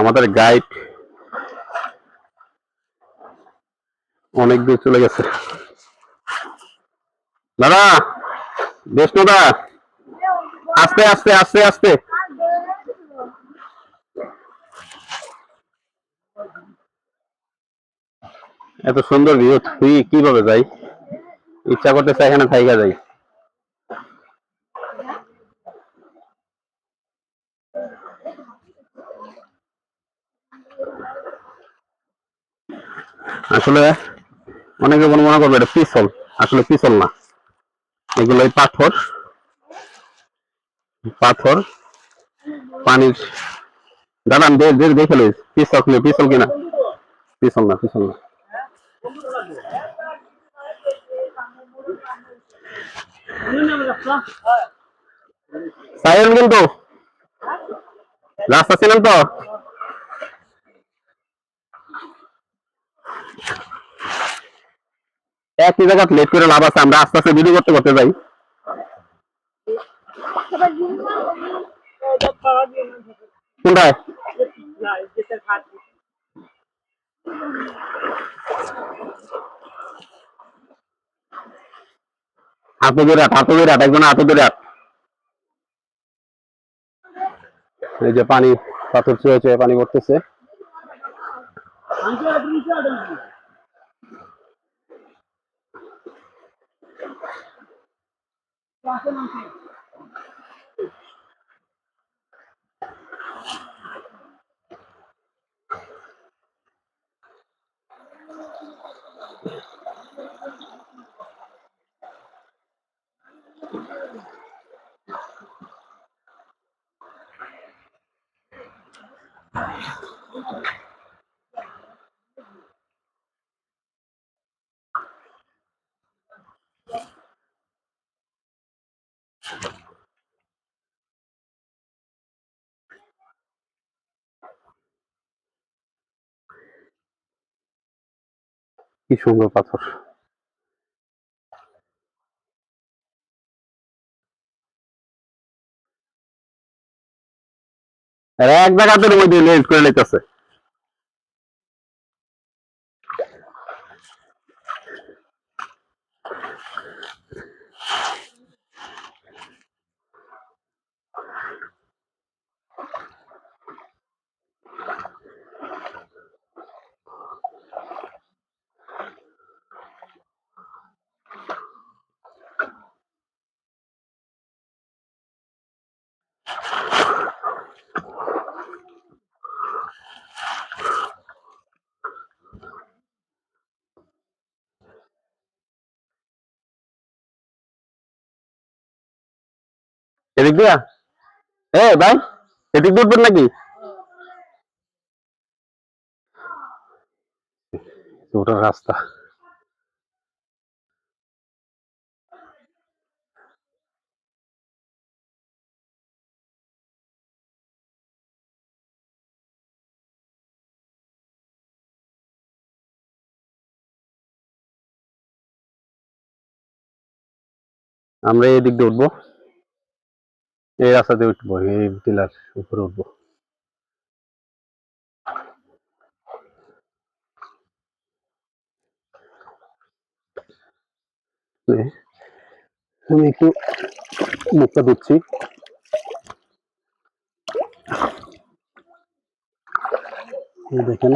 আমাদের গাইড অনেক দূর চলে গেছে। দাদা বিষ্ণুদা আস্তে আস্তে আস্তে আস্তে। এত সুন্দর ভিউ তুই কীভাবে যাই? ইচ্ছা করতেছে এখানে থাইকা যাই। আসলে অনেকে মনে মনে করবে এটা পিছল। আসলে পিছল না। এগুলো পাথর। পাথর। পানির দাঁড়ান দেখে লইস। পিছল পিছল কিনা? পিছল না পিছল না। সাইলেন কিন্তু। রাস্তা ছিলেন তো? একই জায়গা লেট করে লাভ আছে, আমরা আস্তে আস্তে ভিডিও করতে করতে যাই। কোনটায়? হাতে ধরে হাত হাত একজন হাতে হাত এই যে পানি পাথর চুয়ে পানি পড়তেছে। কি সুন্দর পাথর। এক জায়গাতে মধ্যে লেট করে লেতেছে এদিক দিয়া? এ ভাই এদিক দিয়ে নাকি? ওটার রাস্তা। আমরা এই দিক দিয়ে উঠবো। এই রাস্তা দিয়ে উঠবো এই টিলার উপরে উঠবো। আমি একটু মুখটা এই দেখেন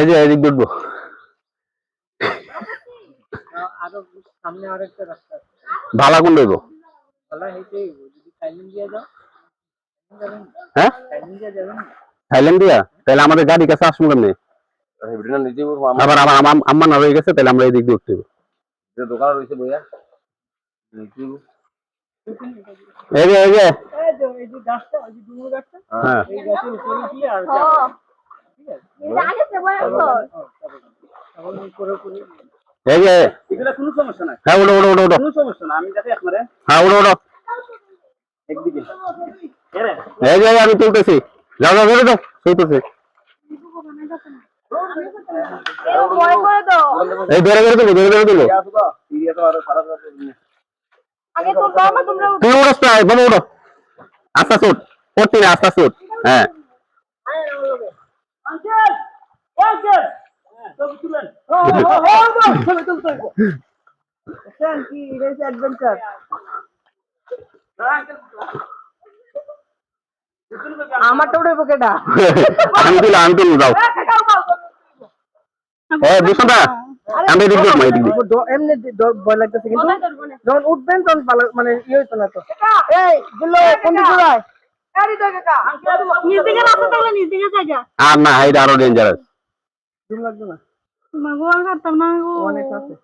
এই যে এদিক আছে ভালা কোন রইব হ্যাঁ? টাইমিং দিয়ে যাবেন থাইল্যান্ড দিয়া তাহলে আমাদের গাড়ি কাছে আসব কেমনি? আবার আমার আম্মা না রয়ে গেছে তাহলে আমরা এই দিক দিয়ে উঠতে দোকান রয়েছে বইয়া এই যে যে। হ্যাঁ। এই হ্যাঁ, যে এগুলা কোনো সমস্যা নাই। হ্যাঁ কোনো সমস্যা না আমি যাতে একবারে হ্যাঁ ওটো ওটো একদিকে। এই যে আমি তুলতেছি। যাও যাও ধরে দাও তুলতেছি। এই ধরে ধরে ধরে ধরে তুই উঠোস না বাবা আস্তে আস্তে হ্যাঁ। Uncle uncle. তুলেন। ছবি তুলতে হইব কি রেস অ্যাডভেঞ্চার আমারটা কেটা আমি এদিক এমনি ড- ভয় লাগতেছে কিন্তু। যখন উঠবেন তখন মানে ইয়ে হইতো না তো। এই দিল কোন দিকে যায়? নিজ নিজ আর না এটা আরও ডেঞ্জারাস লাগবে না। অনেক আছে।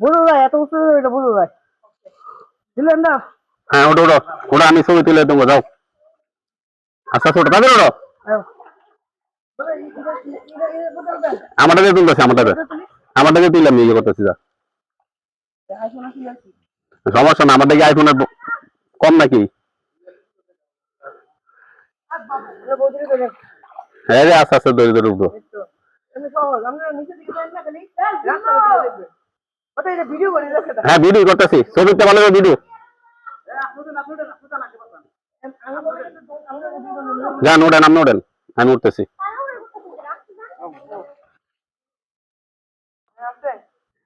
বুঝো যায় এত উঁচু এটা বুঝো যায় দিলেন না? হ্যাঁ ওটো ওটো ওটা আমি ছবি তুলে দেবো যাও। আস্তে ওটো তাদের ওটো আয়। আমারটাকে তুলতেছি আমারটাকে আমারটাকে তুললাম ইয়ে করতেছি যা। সমস্যা না আমারটাকে আইফোনের কম নাকি? হ্যাঁ আস্তে আস্তে দৌড়ে দৌড়ে দেখে হ্যাঁ ভিডিও করতেছি। ছবিতে ভালো করে ভিডিও যান, ওঠেন, আপনি ওঠেন। আমি উঠতেছি।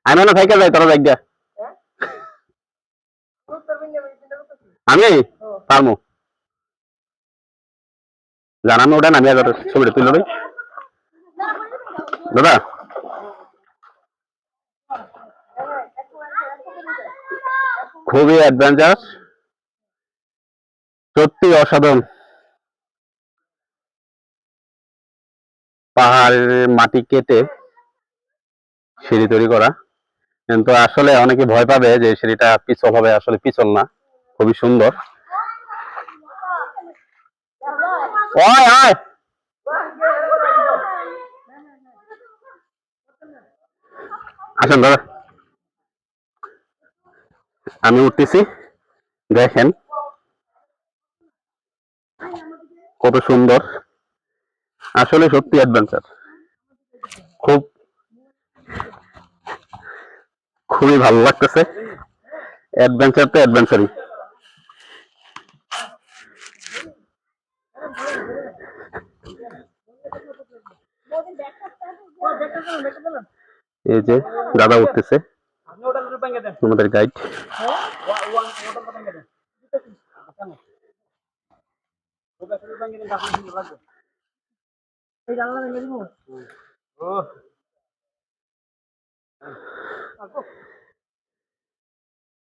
আমি না থাইকে যাই, তোরা গিয়া। আমি? পারমু। জান আমি ওঠেন আমি আগে ছবিটা তুলে লই দাদা। খুবই অ্যাডভেঞ্চার সত্যি অসাধারণ। পাহাড়ের মাটি কেটে সিঁড়ি তৈরি করা। কিন্তু আসলে অনেকে ভয় পাবে যে সিঁড়িটা পিছল হবে আসলে পিছল না। খুবই সুন্দর। আসেন দাদা। আমি উঠতেছি। দেখেন। কত সুন্দর। আসলে সত্যি অ্যাডভেঞ্চার খুব খুবই ভালো লাগতেছে। অ্যাডভেঞ্চার তো অ্যাডভেঞ্চারই এই যে দাদা উঠতেছে। আমাদের গাইড দেন ওটা শুধু ব্যাংকে দেন আপনি সুন্দর লাগবে এই জানলা ভেঙে দিব ও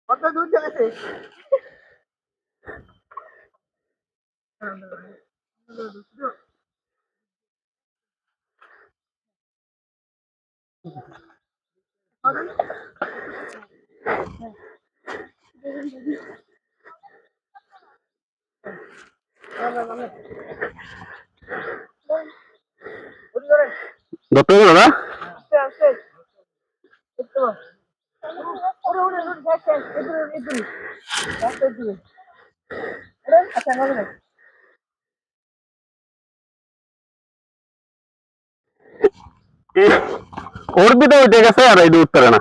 কত দূর চলেছে ধরতে হবে দাদা? আস্তে দিকে উঠে গেছে আর এই উঠতে না।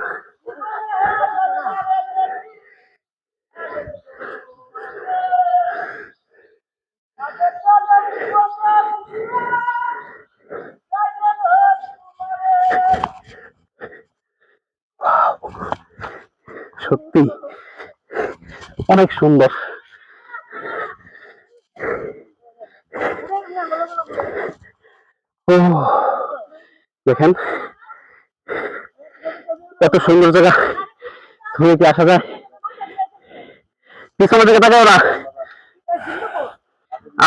সত্যি অনেক সুন্দর। দেখেন এত সুন্দর জায়গা। তুমি কি আসা যায়? পিছনের দিকে তাকাও না।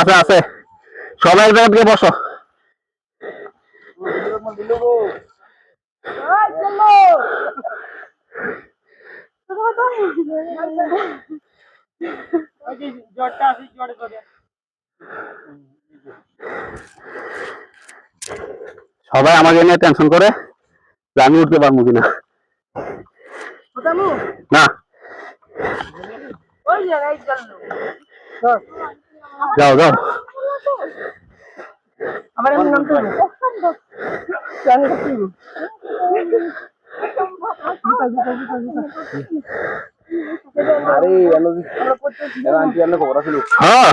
আছে আছে। সবাই জায়গা থেকে বসো। সবাই আমাকে নিয়ে টেনশন করে। আমি উঠতে পারব কিনা? না। যাও যাও। আমার এমন নাম আরে আন্টি এলো খবর আছে হ্যাঁ।